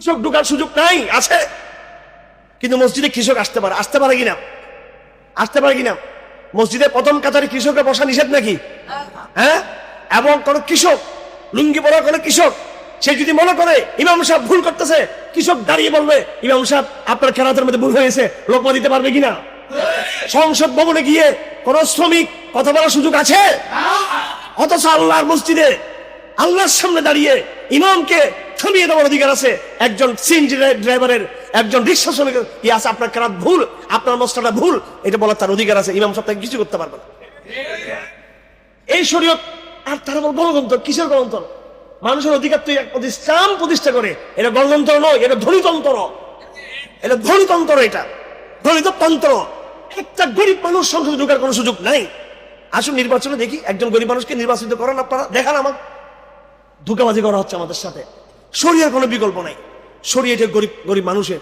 কৃষক ঢুকার সুযোগ নাই, আছে। কিন্তু মসজিদে কৃষক আসতে পারে আসতে পারে কিনা? আসতে পারে কিনা? মসজিদে প্রথম কাতারে কৃষকের বসা নিষেধ নাকি? হ্যাঁ? এবং কোন কৃষক, লুঙ্গি পরা কোন কৃষক, সে যদি মনে করে ইমাম সাহেব ভুল করতেছে, কৃষক দাঁড়িয়ে বলবে, ইমাম সাহেব, আপনার খেলাতের মধ্যে ভুল হয়েছে, লোকমা দিতে পারবে কিনা? সংসদ ভবনে গিয়ে কোন শ্রমিক কথা বলার সুযোগ আছে? অথচ আল্লাহর মসজিদে আল্লাহর সামনে দাঁড়িয়ে ইমামকে থামিয়ে দেওয়ার অধিকার আছে। একজন সিএনজি ড্রাইভারের একজন রিক্সা শ্রমিকের কি আছে? আপনার কেরাত ভুল? আপনার মশলাটা ভুল? এটা বলার তার অধিকার আছে। ইমাম সপ্তাহে কিছু করতে পারবে না। এই শরীয়ত আর তার আবার গণতন্ত্র? কিসের গণতন্ত্র? মানুষের অধিকার এক ইসলাম প্রতিষ্ঠা করে। এটা গণতন্ত্র নয়, এটা ধনীতন্ত্র। এটা ধনীতন্ত্র এটা। ধনিত তন্ত্র একটা গরিব মানুষ সংসদে ঢোকার কোনো সুযোগ নাই। আসুন নির্বাচনে দেখি, একজন গরিব মানুষকে নির্বাচিত করেন আপনারা। দেখান আমার ধোকাবাজি করা হচ্ছে আমাদের সাথে। সরিয়ার কোনো বিকল্প নাই। সরিয়ে এটা গরিব গরিব মানুষের।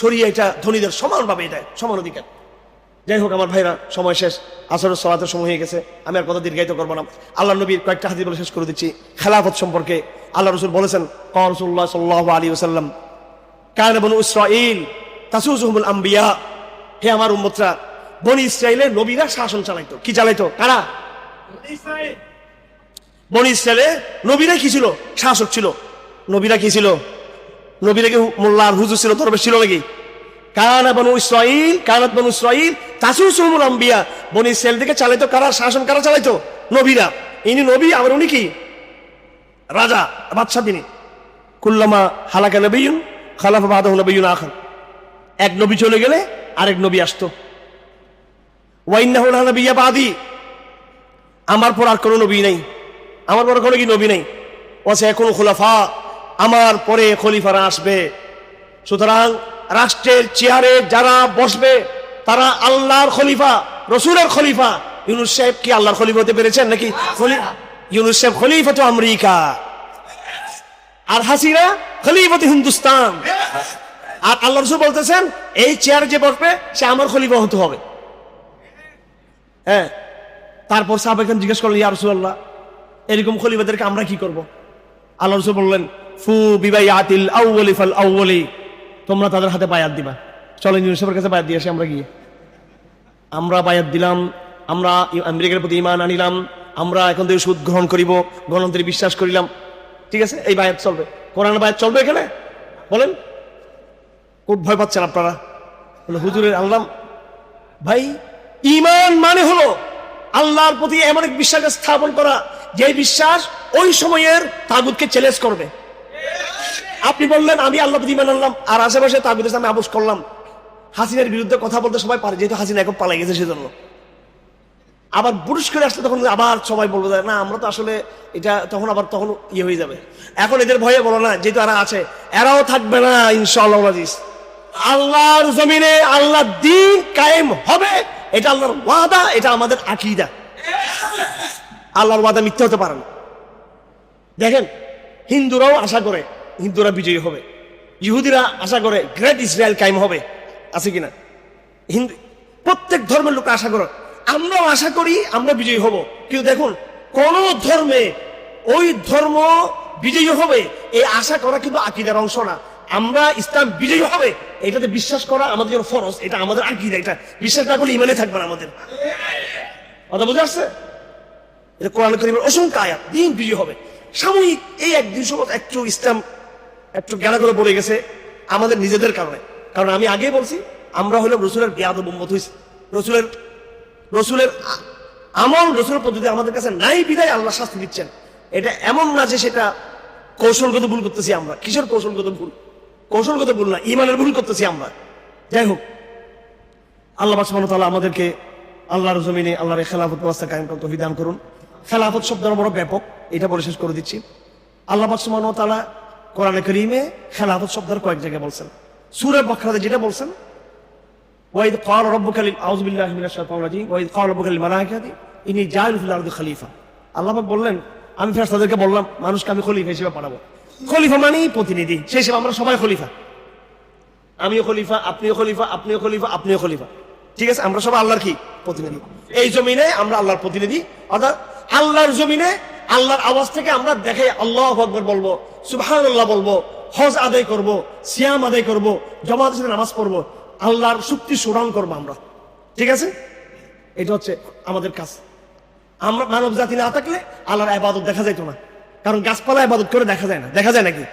সরিয়ে এটা ধনীদের সমানভাবে এটা সমান অধিকার। যাই হোক আমার ভাইরা সময় শেষ। আসর সলাতের সময় হয়ে গেছে। আমি আর কথা দীর্ঘায়িত করব না। আল্লাহ নবীর কয়েকটা হাদিস বলে শেষ করে দিচ্ছি। খেলাফত সম্পর্কে আল্লাহ রসুল বলেছেন করসুল্লাহ সাল্লাহ আলী ওসাল্লাম কায়ন বনু ইসরাইল তাসুজুহুমুল আম্বিয়া। হে আমার উম্মতরা বনি ইসরাইলের নবীরা শাসন চালাইতো। কি চালাইতো? কারা? বনি ইসরায়েলে নবীরা কি ছিল? শাসক ছিল। নবীরা কি ছিল? নবীরা কি মোল্লা হুজুর ছিল, দরবেশ ছিল নাকি? কানা বনু ইসরাইল কানাত বনু ইসরাইল তাসুসুমুল আম্বিয়া, বনি ইসরায়েল থেকে চালাইতো, কারা শাসন কারা চালাইতো? নবীরা। ইনি নবী, আবার উনি কি? রাজা, বাদশাহ তিনি। কুল্লামা হালাকা নবীন খালাফা বাদাহ নবীন আখান এক নবী চলে গেলে আরেক নবী আসতো। ওয়াইন্নাহ নবিয়া বাদি। আমার পর আর কোনো নবী নেই। আমার পর কোনো কি নবী নেই? ওসে এখন খোলাফা। আমার পরে খলিফারা আসবে। সুতরাং রাষ্ট্রের চেয়ারে যারা বসবে, তারা আল্লাহর খলিফা, রসুলের খলিফা। ইউনুস সাহেব কি আল্লাহর খলিফা হতে পেরেছেন নাকি? ইউনুস সাহেব খলিফা তো আমেরিকা। আর হাসিনা খলিফাতে হিন্দুস্তান। আর আল্লাহ রসুল বলতেছেন, এই চেয়ার যে বসবে, সে আমার খলিফা হতে হবে। হ্যাঁ। তারপর সাহাবাহাম জিজ্ঞেস করলেন, ইয়া রসুল্লাহ এরকম খলিফাদেরকে আমরা কি করব? আল্লাহ রসুল বললেন ফু আতিল তোমরা তাদের হাতে বায়াত দিবা। চলেন ইউনিসেফের কাছে বায়াত দিয়ে আসি, আমরা গিয়ে। আমরা বায়াত দিলাম, আমরা আমেরিকার প্রতি ইমান আনিলাম, আমরা এখন থেকে সুদ গ্রহণ করিব, গণতন্ত্রে বিশ্বাস করিলাম। ঠিক আছে? এই বায়াত চলবে। কোরআন বায়াত চলবে এখানে? বলেন। খুব ভয় পাচ্ছেন আপনারা। হুজুরের আনলাম ভাই ইমান মানে হলো আল্লাহর প্রতি এমন এক বিশ্বাস স্থাপন করা যে বিশ্বাস ওই সময়ের তাগুদকে চ্যালেঞ্জ করবে। আপনি বললেন, আমি আল্লাহ ইমান আনলাম, আর আশেপাশে তাগুদের সামনে আপোষ করলাম। হাসিনার বিরুদ্ধে কথা বলতে সবাই পারে, যেহেতু হাসিনা এখন পালাই গেছে সেজন্য। আবার বুরুষ করে আসলে তখন আবার সবাই বলবে না, আমরা তো আসলে এটা তখন আবার তখন ইয়ে হয়ে যাবে। এখন এদের ভয়ে বলো না, যেহেতু এরা আছে, এরাও থাকবে না, ইনশাআল্লাহ আল্লাহর জমিনে আল্লাহ দিন কায়েম হবে, এটা আল্লাহর ওয়াদা, এটা আমাদের আকিদা। আল্লাহর ওয়াদা মিথ্যা হতে পারে না। দেখেন, হিন্দুরাও আশা করে হিন্দুরা বিজয়ী হবে। ইহুদিরা আশা করে গ্রেট ইসরায়েল কায়েম হবে। আছে কিনা? হিন্দু প্রত্যেক ধর্মের লোক আশা করে। আমরাও আশা করি আমরা বিজয়ী হব। কিন্তু দেখুন, কোন ধর্মে ওই ধর্ম বিজয়ী হবে, এই আশা করা কিন্তু আকিদার অংশ না। আমরা ইসলাম বিজয়ী হবে, এটাতে বিশ্বাস করা আমাদের জন্য ফরজ। এটা আমাদের আকিদা, এটা বিশ্বাস না করলে ইমানে থাকবে না আমাদের। কথা বুঝে আসছে? এটা কোরআন করিমের অসংখ্য আয়াত। দিন বিজয়ী হবে। সাময়িক এই একদিন সময় একটু ইসলাম একটু করে পড়ে গেছে আমাদের নিজেদের কারণে। কারণ আমি আগেই বলছি, আমরা হলাম রসুলের বিয়াদ উম্মত হয়েছি রসুলের রসুলের আমল রসুলের পদ্ধতি আমাদের কাছে নাই বিদায় আল্লাহ শাস্তি দিচ্ছেন। এটা এমন না যে সেটা কৌশলগত ভুল করতেছি আমরা। কিসের কৌশলগত ভুল? কৌশলগত ভুল না, ইমানের ভুল করতেছি আমরা। যাই হোক, আল্লাহ সুবহানাহু আমাদেরকে আল্লাহর জমিনে, আল্লাহর খেলাফত ব্যবস্থা কায়েম করতে বিধান করুন। খেলাফত শব্দের বড় ব্যাপক, এটা বলে শেষ করে দিচ্ছি। আল্লাহ তাআলা কোরআনে করিমে খেলাফত শব্দের কয়েক জায়গায় বলছেন। সুরে বখরাতে যেটা বলছেন, ওয়াইদ ওয়াইদ ইনি খলিফা। আল্লাহ বললেন, আমি বললাম, মানুষকে আমি খলিফা হিসেবে পাঠাবো। খলিফা মানেই প্রতিনিধি, সেই হিসেবে আমরা সবাই খলিফা। আমিও খলিফা, আপনিও খলিফা আপনিও খলিফা আপনিও খলিফা। ঠিক আছে, আমরা সবাই আল্লাহর কি? প্রতিনিধি। এই জমিনে আমরা আল্লাহর প্রতিনিধি, অর্থাৎ আল্লাহর জমিনে আল্লাহর আওয়াজ থেকে আমরা দেখে আল্লাহ আকবর বলব, সুবহানাল্লাহ বলব, হজ আদায় করব, সিয়াম আদায় করব সাথে নামাজ পড়ব, আল্লাহর শক্তি স্মরণ করব আমরা। ঠিক আছে? এটা হচ্ছে আমাদের কাজ। আমরা মানব জাতি না থাকলে আল্লাহর আবাদত দেখা যাইতো না। কারণ গাছপালা আবাদত করে দেখা যায় না। দেখা যায় নাকি?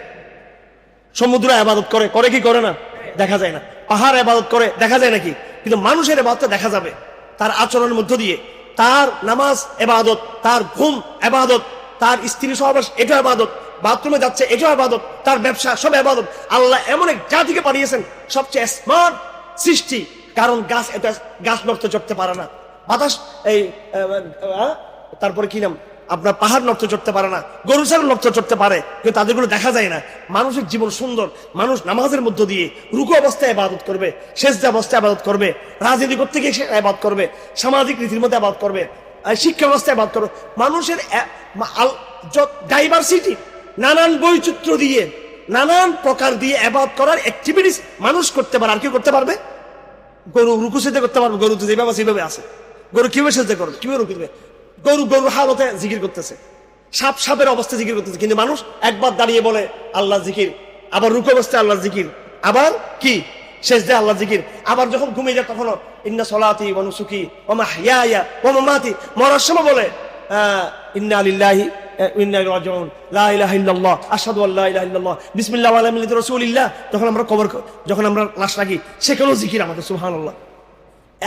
সমুদ্র আবাদত করে। করে কি করে না? দেখা যায় না। পাহাড় আবাদত করে। দেখা যায় নাকি? কিন্তু মানুষের আবাদতটা দেখা যাবে। তার আচরণের মধ্য দিয়ে। তার নামাজ এবাদত, তার ঘুম এবাদত, তার স্ত্রী সহবাস এটা আবাদত বাথরুমে যাচ্ছে এটা আবাদত তার ব্যবসা সব আবাদত আল্লাহ এমন এক জাতিকে পাঠিয়েছেন সবচেয়ে স্মার্ট সৃষ্টি। কারণ গাছ এটা গাছ নষ্ট চড়তে পারে না। বাতাস, এই তারপরে কি নাম? আপনার পাহাড় নষ্ট চড়তে পারে না, গরু ছাগল নষ্ট চড়তে পারে, কিন্তু তাদেরগুলো দেখা যায় না। মানুষের জীবন সুন্দর, মানুষ নামাজের মধ্য দিয়ে রুকু অবস্থায় আবাদত করবে শেষ অবস্থায় আবাদত করবে, রাজনীতি করতে গিয়ে আবাদ করবে, সামাজিক রীতির মধ্যে আবাদ করবে শিক্ষা ব্যবস্থায় আবাদ করবে। মানুষের ডাইভার্সিটি নানান বৈচিত্র্য দিয়ে, নানান প্রকার দিয়ে আবাদ করার অ্যাক্টিভিটিস মানুষ করতে পারে, আর কেউ করতে পারবে? গরু রুকু সেজে করতে পারবে, গরু তো যেভাবে সেভাবে আছে। গরু কীভাবে সেজে করবে, কীভাবে রুকু দেবে? গরু গরু হালতে জিকির করতেছে। সাপ, সাপের অবস্থা জিকির করতেছে। কিন্তু মানুষ একবার দাঁড়িয়ে বলে, আল্লাহ জিকির। আবার রুকু অবস্থায় আল্লাহ জিকির। আবার কি? শেষ দেয় আল্লাহ জিকির। আবার যখন ঘুমিয়ে যায় তখনও, ইন্না সলাতি অনুসুকি ওমা হিয়া ইয়া ওমা মাতি মরার সময় বলে ইন্না আলিল্লাহি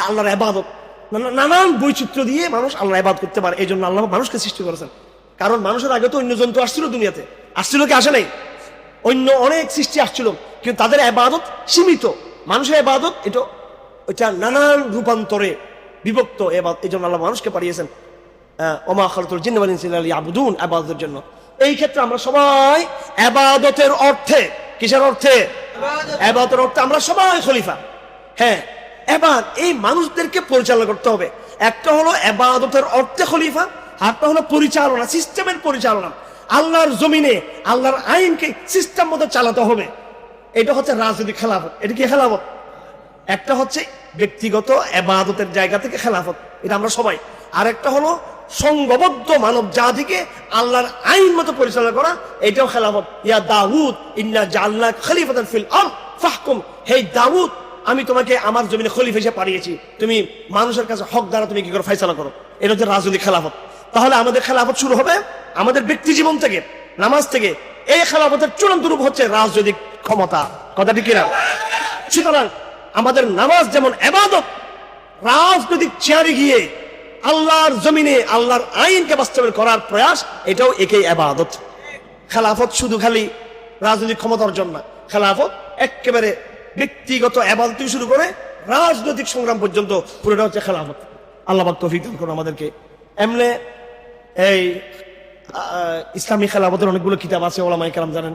আল্লাহর এবাদত নানা- নানান বৈচিত্র্য দিয়ে মানুষ আল্লাহ এবাদ করতে পারে। এই জন্য আল্লাহ মানুষকে সৃষ্টি করেছেন। কারণ মানুষের আগে তো অন্য জন্তু আসছিল দুনিয়াতে। আসছিল কি আসে নাই? অন্য অনেক সৃষ্টি আসছিল কিন্তু তাদের এবাদত সীমিত। মানুষের এবাদত এটা এটা নানান রূপান্তরে বিভক্ত এবাদ- এই জন্য আল্লাহ মানুষকে পাঠিয়েছেন। ওমা খালতুল জিন্ন ওয়াল ইনসা আবাদতের জন্য। এই ক্ষেত্রে আমরা সবাই আবাদতের অর্থে কিসের অর্থে? আবাদতের অর্থে আমরা সবাই খলিফা। হ্যাঁ এবার এই মানুষদেরকে পরিচালনা করতে হবে। একটা হলো এবাদতের অর্থে খলিফা আরটা হলো পরিচালনা, সিস্টেমের পরিচালনা। আল্লাহর জমিনে, আল্লাহর আইনকে সিস্টেম মতো চালাতে হবে। এটা হচ্ছে রাজনৈতিক খেলাফত। এটা কি খেলাফত? একটা হচ্ছে ব্যক্তিগত এবাদতের জায়গা থেকে খেলাফত। এটা আমরা সবাই। আর একটা হলো সংঘবদ্ধ মানব জাতিকে আল্লাহর আইন মতো পরিচালনা করা, এটাও খেলাফত। ইয়া দাউদ, ইন্না জাল্লা খলিফাতান ফিল আরদ, ফাহকুম। হে দাউদ আমি তোমাকে আমার জমিনে খলিফ হিসেবে পাঠিয়েছি। তুমি মানুষের কাছে হক দ্বারা তুমি কি করে ফয়সালা করো? এটা হচ্ছে রাজনৈতিক খেলাফত। তাহলে আমাদের খেলাফত শুরু হবে আমাদের ব্যক্তি জীবন থেকে, নামাজ থেকে। এই খেলাফতের চূড়ান্ত রূপ হচ্ছে রাজনৈতিক ক্ষমতা। কথাটি কিনা? সুতরাং আমাদের নামাজ যেমন এবাদত রাজনৈতিক চেয়ারে গিয়ে আল্লাহর জমিনে, আল্লাহর আইনকে বাস্তবায়ন করার প্রয়াস, এটাও একই আবাদত। খেলাফত শুধু খালি রাজনৈতিক ক্ষমতা অর্জন না। খেলাফত একেবারে ব্যক্তিগত আবাদত থেকে শুরু করে রাজনৈতিক সংগ্রাম পর্যন্ত পুরোটা হচ্ছে খেলাফত। আল্লাহ পাক তৌফিক দান করুন আমাদেরকে। এমনি এই ইসলামী খেলাফতের অনেকগুলো কিতাব আছে ওলামাই কালাম জানেন।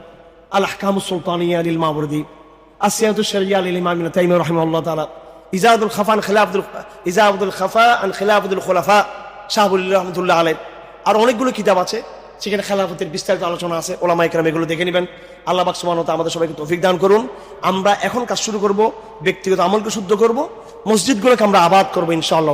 আল আহকাম সুলতানিয়া লিল মাবরদি আসিয়াতু শরিয়া লিল ইমাম ইবনে তাইমিয়া রাহিমাহুল্লাহ তাআলা, ইজাদুল খাফা আন খিলাফাতুল, ইজাদুল খাফা আন খিলাফাতুল খুলাফা শাহবুল্লাহ রহমতুল্লাহ আলাইহ। আর অনেকগুলো কিতাব আছে। সেখানে খেলাফতের বিস্তারিত আলোচনা আছে ওলামা কালাম এগুলো দেখে নেবেন। আল্লাহ বাক সুমানত আমাদের সবাইকে তৌফিক দান করুন। আমরা এখন কাজ শুরু করব, ব্যক্তিগত আমলকে শুদ্ধ করব, মসজিদগুলোকে আমরা আবাদ করব ইনশাআল্লাহ।